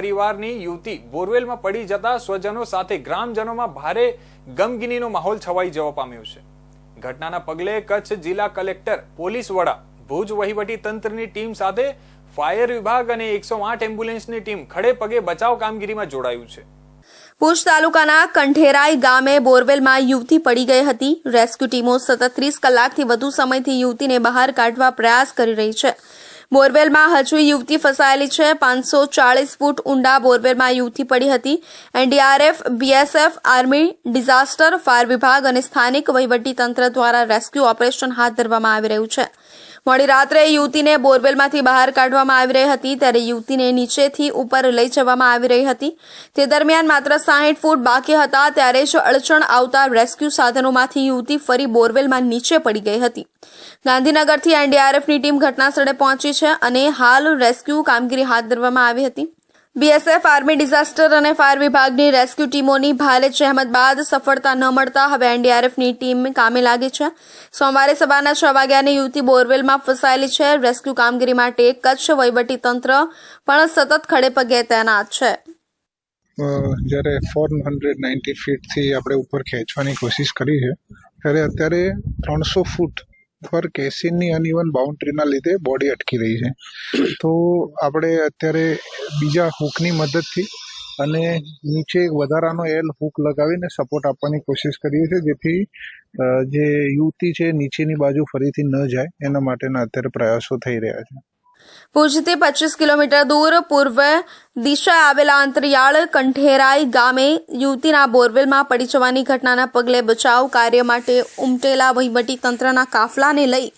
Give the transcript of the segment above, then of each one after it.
પરિવારની યુવતી બોરવેલમાં પડી જતા સ્વજનો સાથે ગ્રામજનોમાં ભારે ગમગીનીનો માહોલ છવાઈ જવા પામ્યો છે. ઘટનાના પગલે કચ્છ જિલ્લા કલેક્ટર, પોલીસ વડા, ભુજ વહીવટી તંત્રની ટીમ સાથે ફાયર વિભાગ અને એકસો આઠ એમ્બ્યુલન્સની ટીમ ખડે પગે બચાવ કામગીરીમાં જોડાયું છે. ભુજ તાલુકાના કંઠેરાઈ ગામે બોરવેલમાં યુવતી પડી ગઈ હતી. રેસ્ક્યુ ટીમો સતત ત્રીસ કલાકથી વધુ સમયથી યુવતીને બહાર કાઢવા પ્રયાસ કરી રહી છે. બોરવેલમાં હજુ યુવતી ફસાયેલી છે. પાંચસો ચાળીસ ફૂટ ઊંડા બોરવેલમાં યુવતી પડી હતી. NDRF, BSF, army, disaster, fire વિભાગ અને સ્થાનિક વહીવટી તંત્ર દ્વારા રેસ્ક્યુ ઓપરેશન હાથ ધરવામાં આવી રહ્યું છે. મોડી રાત્રે યુવતીને બોરવેલમાંથી બહાર કાઢવામાં આવી રહી હતી, ત્યારે યુવતીને નીચેથી ઉપર લઈ જવામાં આવી રહી હતી. તે દરમિયાન માત્ર સાહીઠ ફૂટ બાકી હતા, ત્યારે જ અડચણ આવતા રેસ્ક્યુ સાધનોમાંથી યુવતી ફરી બોરવેલમાં નીચે પડી ગઈ હતી. ગાંધીનગરથી એનડીઆરએફની ટીમ ઘટનાસ્થળે પહોંચી છે અને હાલ રેસ્ક્યુ કામગીરી હાથ ધરવામાં આવી હતી. બીએસએફ આર્મી ડિઝાસ્ટર અને ફાયર વિભાગની રેસ્ક્યુ ટીમોની ભારે જહેમત બાદ સફળતા ન મળતા હવે એનડીઆરએફની ટીમ કામે લાગી છે. સોમવારે સવારના છ વાગ્યાની યુવતી બોરવેલમાં ફસાયેલી છે. રેસ્ક્યુ કામગીરી માટે કચ્છ વહીવટી તંત્ર પણ સતત ખડે પગે તૈનાત છે. જ્યારે ફોર હંડ્રેડ નાઇન્ટી ફીટથી આપણે ઉપર ખેંચવાની કોશિશ કરી છે, ત્યારે અત્યારે ત્રણસો ફૂટ પર કેસિનની અનઇવન બાઉન્ડ્રીના લીધે બોડી અટકી રહી છે. તો આપણે અત્યારે બીજા હૂકની મદદથી અને નીચે એક વધારાનો એલ હૂક લગાવીને સપોર્ટ આપવાની કોશિશ કરીએ છીએ, જેથી જે યુવતી છે નીચેની બાજુ ફરીથી ન જાય, એના માટેના અત્યારે પ્રયાસો થઈ રહ્યા છે. ભુજથી પચીસ કિલોમીટર દૂર પૂર્વ દિશા આવેલા અંતરિયાળ કંઠેરાઈ ગામે યુવતીના બોરવેલમાં પડી જવાની ઘટનાના પગલે બચાવ કાર્ય માટે ઉમટેલા વહીવટી તંત્રના કાફલાને લઈ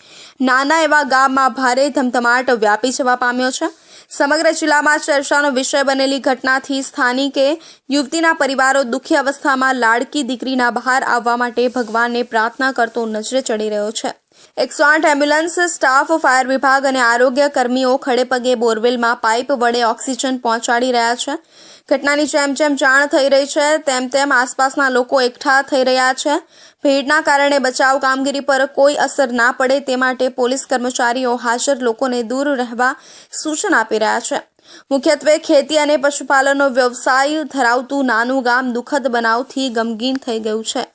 નાના એવા ગામમાં ભારે ધમધમાટ વ્યાપી જવા પામ્યો છે સમગ્ર જિલ્લામાં ચર્ચાનો વિષય બનેલી ઘટનાથી સ્થાનિકે યુવતીના પરિવારો દુઃખી અવસ્થામાં લાડકી દીકરીના બહાર આવવા માટે ભગવાનને પ્રાર્થના કરતો નજરે ચડી રહ્યો છે. એકસો આઠ એમ્બ્યુલન્સ, સ્ટાફ, ફાયર વિભાગ અને આરોગ્ય કર્મીઓ ખડે પગે બોરવેલમાં પાઇપ વડે ઓક્સિજન પહોંચાડી રહ્યા છે. ઘટનાની જેમ જેમ જાણ થઈ રહી છે, તેમ તેમ આસપાસના લોકો એકઠા થઈ રહ્યા છે. ભીડના કારણે બચાવ કામગીરી પર કોઈ અસર ના પડે તે માટે પોલીસ કર્મચારીઓ હાજર લોકોને દૂર રહેવા સૂચન આપી રહ્યા છે. મુખ્યત્વે ખેતી અને પશુપાલનનો વ્યવસાય ધરાવતું નાનું ગામ દુઃખદ બનાવથી ગમગીન થઈ ગયું છે.